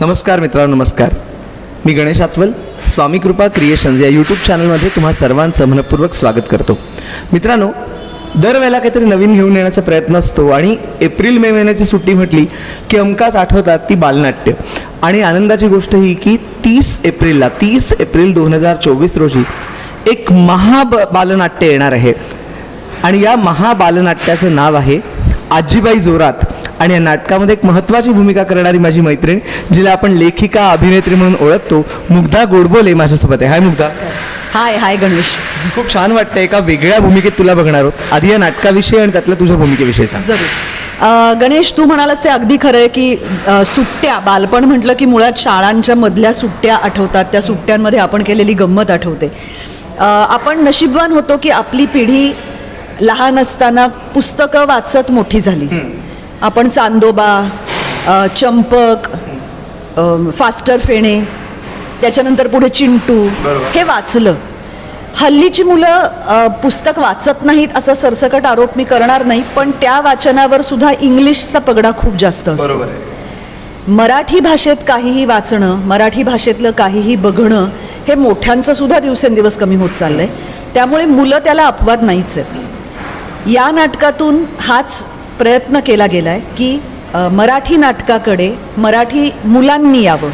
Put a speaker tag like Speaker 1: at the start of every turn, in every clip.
Speaker 1: नमस्कार मित्रांनो नमस्कार. मी गणेश आचवल स्वामी कृपा क्रिएशन्स या यूट्यूब चॅनलमध्ये तुम्हा सर्वांचं मनपूर्वक स्वागत करतो. मित्रांनो दरवेळेला काहीतरी नवीन घेऊन येण्याचा प्रयत्न असतो आणि एप्रिल मे महिन्याची सुट्टी म्हटली की अमकाच आठवतात ती बालनाट्य. आणि आनंदाची गोष्ट ही की तीस एप्रिलला तीस एप्रिल दोन हजार चोवीस रोजी एक महाब बालनाट्य येणार आहे. आणि या महाबालनाट्याचं नाव आहे आजीबाई जोरात. आणि या नाटकामध्ये एक महत्त्वाची भूमिका करणारी माझी मैत्रीण जिला आपण लेखिका अभिनेत्री म्हणून ओळखतो मुग्धा गोडबोले माझ्यासोबत आहे. हाय मुग्धा.
Speaker 2: हाय हाय गणेश.
Speaker 1: खूप छान वाटतं एका वेगळ्या भूमिकेत तुला बघणार आहोत. आधी या नाटकाविषयी आणि त्यातल्या तुझ्या भूमिकेविषयी सांग.
Speaker 2: जरूर. गणेश तू म्हणालास ते अगदी खरं आहे की अ, सुट्ट्या बालपण म्हटलं की मुळात शाळांच्या मधल्या सुट्ट्या आठवतात. त्या सुट्ट्यांमध्ये आपण केलेली गंमत आठवते. अ, आपण नशीबवान होतो की आपली पिढी लहान असताना पुस्तकं वाचत मोठी झाली. आपण चांदोबा चंपक फास्टर फेणे त्याच्यानंतर पुढे चिंटू हे वाचलं. हल्लीची मुलं पुस्तक वाचत नाहीत असा सरसकट आरोप मी करणार नाही पण त्या वाचनावर सुद्धा इंग्लिशचा पगडा खूप जास्त असतो. मराठी भाषेत काहीही वाचणं मराठी भाषेतलं काहीही बघणं हे मोठ्यांचं सुद्धा दिवसेंदिवस कमी होत चाललंय. त्यामुळे मुलं त्याला अपवाद नाहीच आहेत. या नाटकातून हाच प्रयत्न केला गेला आहे की मराठी नाटकाकडे मराठी मुलांनी यावं.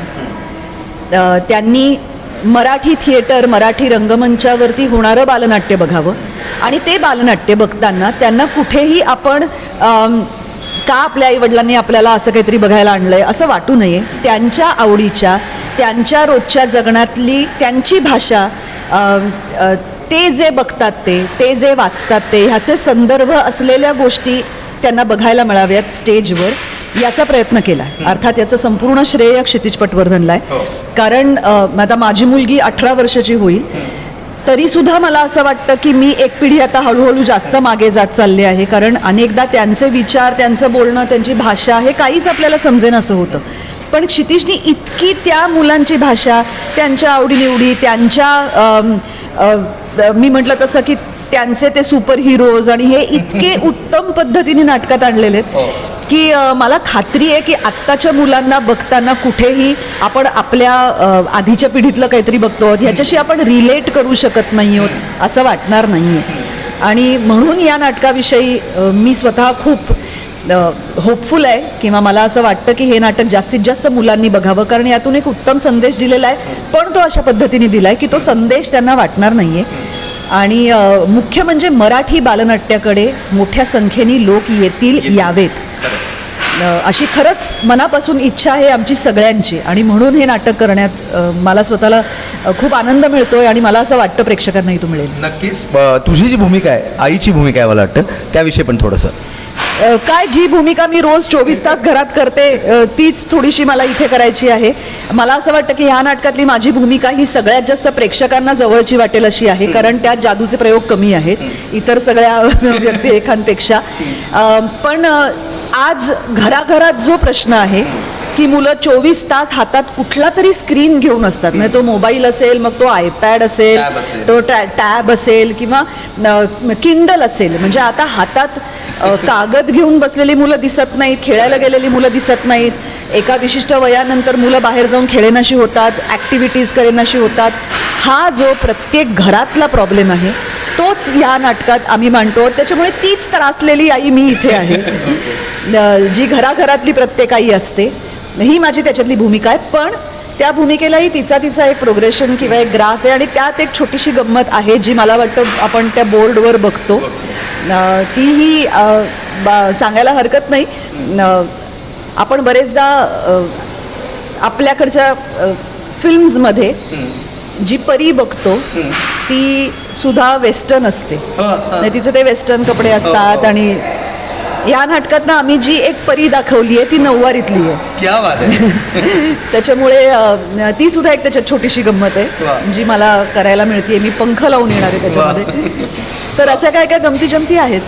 Speaker 2: त्यांनी मराठी थिएटर मराठी रंगमंचावरती होणारं बालनाट्य बघावं. आणि ते बालनाट्य बघताना त्यांना कुठेही आपण का आपल्या आईवडिलांनी आपल्याला असं काहीतरी बघायला आणलं आहे असं वाटू नये. त्यांच्या आवडीच्या त्यांच्या रोजच्या जगण्यातली त्यांची भाषा ते जे बघतात ते ते जे वाचतात ते ह्याचे संदर्भ असलेल्या गोष्टी त्यांना बघायला मिळाव्यात स्टेजवर याचा प्रयत्न केला अर्थात याचं संपूर्ण श्रेय क्षितिज पटवर्धनला आहे. कारण अ, आता माझी मुलगी अठरा वर्षाची होईल. तरी सुद्धा मला असं वाटतं की मी एक पिढी आता हळूहळू जास्त मागे जात चालले आहे. कारण अनेकदा त्यांचे विचार त्यांचं बोलणं त्यांची भाषा हे काहीच आपल्याला समजेन असं होतं. पण क्षितिजनी इतकी त्या मुलांची भाषा त्यांच्या आवडीनिवडी त्यांच्या अम, अ, मी म्हटलं तसं की त्यांचे ते सुपर हिरोज आणि हे इतके उत्तम पद्धतीने नाटकात आणलेले आहेत की अ, मला खात्री आहे की आत्ताच्या मुलांना बघताना कुठेही आपण आपल्या आधीच्या पिढीतलं काहीतरी बघतो आहोत. ह्याच्याशी आपण रिलेट करू शकत नाही आहोत असं वाटणार नाही आहे आणि म्हणून या नाटकाविषयी मी स्वतः खूप होपफुल आहे किंवा मला असं वाटतं की हे नाटक जास्तीत जास्त मुलांनी बघावं कारण यातून एक उत्तम संदेश दिलेला आहे. पण तो अशा पद्धतीने दिला आहे की तो संदेश त्यांना वाटणार नाही आहे आणि मुख्य म्हणजे मराठी बालनाट्याकडे मोठ्या संख्येने लोक येतील यावेत. अशी खरंच मनापासून इच्छा आहे आमची सगळ्यांची. आणि म्हणून हे नाटक करण्यात मला स्वतःला खूप आनंद मिळतोय आणि मला असं वाटतं प्रेक्षकांनाही तो मिळेल.
Speaker 1: नक्कीच. तुझी जी भूमिका आहे आईची भूमिका आहे मला वाटतं त्याविषयी पण थोडंसं.
Speaker 2: काय जी भूमिका मी रोज चोवीस तास घरात करते तीच थोडीशी मला इथे करायची आहे. मला असं वाटतं की ह्या नाटकातली माझी भूमिका ही सगळ्यात जास्त प्रेक्षकांना जवळची वाटेल अशी आहे कारण त्यात जादूचे प्रयोग कमी आहेत इतर सगळ्या व्यक्तिरेखांपेक्षा अ, पण आज घराघरात जो प्रश्न आहे की मुलं चोवीस तास हातात कुठला तरी स्क्रीन घेऊन असतात. म्हणजे तो मोबाईल असेल मग तो आयपॅड असेल. तो टॅ टॅब असेल किंवा किंडल असेल. म्हणजे आता हातात कागद घेऊन बसलेली मुलं दिसत नाहीत खेळायला गेलेली मुलं दिसत नाहीत. एका विशिष्ट वयानंतर मुलं बाहेर जाऊन खेळेनाशी होतात ॲक्टिव्हिटीज करेनाशी होतात. हा जो प्रत्येक घरातला प्रॉब्लेम आहे तोच या नाटकात आम्ही मांडतो. त्याच्यामुळे तीच त्रासलेली आई मी इथे आहे. जी घराघरातली प्रत्येक आई असते ही माझी त्याच्यातली भूमिका आहे. पण त्या भूमिकेलाही तिचा तिचा एक प्रोग्रेशन किंवा एक ग्राफ आहे आणि त्यात एक छोटीशी गंमत आहे जी मला वाटतं आपण त्या बोर्डवर बघतो. तीही सांगायला हरकत नाही. आपण बरेचदा आपल्याकडच्या फिल्म्समध्ये जी परी बघतो ती सुद्धा वेस्टर्न असते. तिचे ते वेस्टर्न कपडे असतात आणि या नाटकात ना आम्ही जी एक परी दाखवली आहे ती नऊवारीतली आहे
Speaker 1: क्या बात आहे.
Speaker 2: त्याच्यामुळे अ, ती सुद्धा एक त्याच्यात छोटीशी गंमत
Speaker 1: वा.
Speaker 2: आहे जी मला करायला मिळते मी पंख लावून येणार आहे त्याच्यामध्ये. तर अशा काय काय गमती जमती आहेत?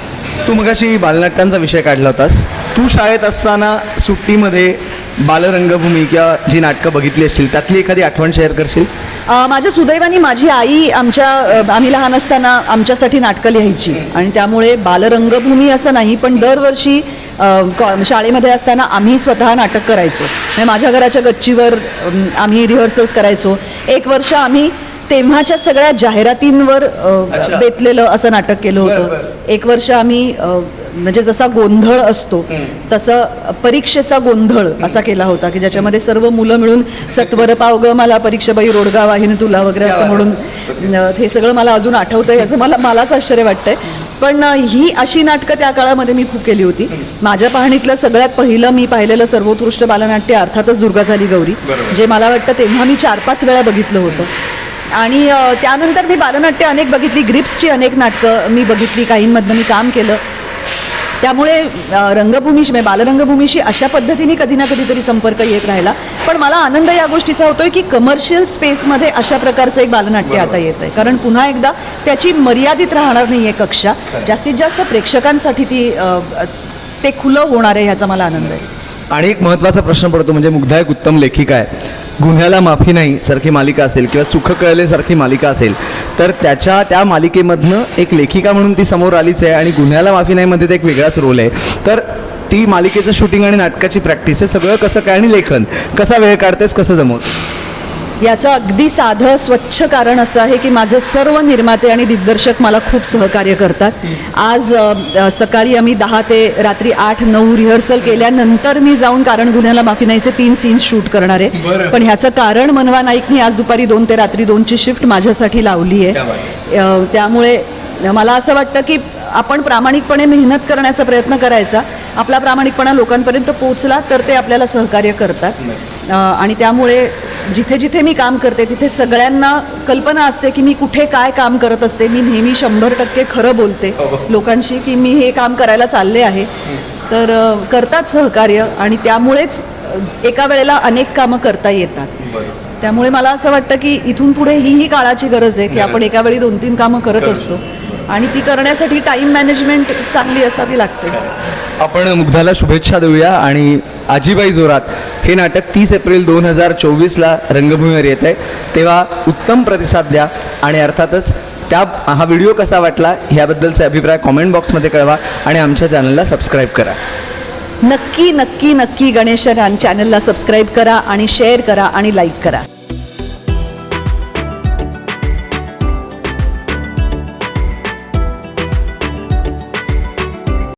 Speaker 1: तू मगाशी बालनाट्यांचा विषय काढला होतास. तू शाळेत असताना सुट्टीमध्ये बालरंगभूमी किंवा जी नाटकं बघितली असतील त्यातली एखादी आठवण शेअर करशील?
Speaker 2: माझ्या सुदैवाने माझी आई आमच्या आम्ही लहान असताना आमच्यासाठी नाटकं लिहायची. आणि त्यामुळे बालरंगभूमी असं नाही पण दरवर्षी शाळेमध्ये असताना आम्ही स्वतः नाटक करायचो. म्हणजे माझ्या घराच्या गच्चीवर आम्ही रिहर्सल्स करायचो. एक वर्ष आम्ही तेव्हाच्या सगळ्या जाहिरातींवर. बेतलेलं असं नाटक केलं होतं. एक वर्ष आम्ही म्हणजे जसा गोंधळ असतो तसं परीक्षेचा गोंधळ असा केला होता की ज्याच्यामध्ये सर्व मुलं मिळून सत्वर पाव ग मला परीक्षाबाई रोडगा वाहिनी तुला वगैरे असं म्हणून हे सगळं मला अजून आठवतं याचं मला मलाच आश्चर्य वाटतंय. पण ही अशी नाटकं त्या काळामध्ये मी खूप केली होती. माझ्या पाहणीतलं सगळ्यात पहिलं मी पाहिलेलं सर्वोत्कृष्ट बालनाट्य अर्थातच दुर्गा झाली गौरी. जे मला वाटतं तेव्हा मी चार पाच वेळा बघितलं होतं. आणि त्यानंतर मी बालनाट्य अनेक बघितली ग्रिप्सची अनेक नाटकं मी बघितली काहींमधनं मी काम केलं. त्यामुळे रंगभूमीशी म्हणजे बालरंगभूमीशी अशा पद्धतीने कधी ना कधीतरी संपर्क येत राहिला. पण मला आनंद या गोष्टीचा होतोय की कमर्शियल स्पेसमध्ये अशा प्रकारचं एक बालनाट्य आता येत आहे कारण पुन्हा एकदा त्याची मर्यादित राहणार नाही आहे कक्षा जास्तीत जास्त प्रेक्षकांसाठी ती ते खुलं होणार आहे ह्याचा मला आनंद आहे.
Speaker 1: आणि एक महत्त्वाचा प्रश्न पडतो म्हणजे मुग्धा एक उत्तम लेखिका आहे. गुन्ह्याला माफी नाही सारखी मालिका असेल किंवा सुख कळले सारखी मालिका असेल तर त्याच्या त्या मालिकेमधनं एक लेखिका म्हणून ती समोर आलीच आहे आणि गुन्ह्याला माफी नाहीमध्ये एक वेगळाच रोल आहे. तर ती मालिकेचं शूटिंग आणि नाटकाची प्रॅक्टिस हे सगळं कसं काय आणि लेखन? कसा वेळ काढतेस कसं जमवतेस?
Speaker 2: याचं अगदी साधं स्वच्छ कारण असं आहे की माझे सर्व निर्माते आणि दिग्दर्शक मला खूप सहकार्य करतात. आज सकाळी आम्ही दहा ते रात्री आठ नऊ रिहर्सल केल्यानंतर मी जाऊन कारण गुन्ह्याला माफी नाहीचे तीन सीन्स शूट करणार आहे. पण ह्याचं कारण मनवा नाईकनी आज दुपारी दोन ते रात्री दोनची शिफ्ट माझ्यासाठी लावली आहे. त्यामुळे मला असं वाटतं की आपण प्रामाणिकपणे मेहनत करण्याचा प्रयत्न करायचा. आपला प्रामाणिकपणा लोकांपर्यंत पोहोचला तर ते आपल्याला सहकार्य करतात. आणि त्यामुळे जिथे जिथे मी काम करते तिथे सगळ्यांना कल्पना असते की मी कुठे काय काम करत असते. मी नेहमी शंभर टक्के खरं बोलते लोकांशी की मी हे काम करायला चालले आहे. तर करतात सहकार्य आणि त्यामुळेच एका वेळेला अनेक कामं करता येतात. त्यामुळे मला असं वाटतं की इथून पुढे ही ही काळाची गरज आहे की आपण एका वेळी दोन तीन कामं करत असतो. आणि ती करण्यासाठी टाईम मॅनेजमेंट चांगली असावी लागते.
Speaker 1: आपण मुग्धाला शुभेच्छा देऊया आणि आजीबाई जोरात. हे नाटक तीस एप्रिल दोन हजार चोवीसला रंगभूमीवर येत आहे तेव्हा उत्तम प्रतिसाद द्या आणि अर्थातच त्या हा व्हिडिओ कसा वाटला ह्याबद्दलचे अभिप्राय कॉमेंट बॉक्समध्ये कळवा आणि आमच्या चॅनलला सबस्क्राईब करा.
Speaker 2: नक्की नक्की नक्की गणेश चॅनलला सबस्क्राईब करा आणि शेअर करा आणि लाईक करा.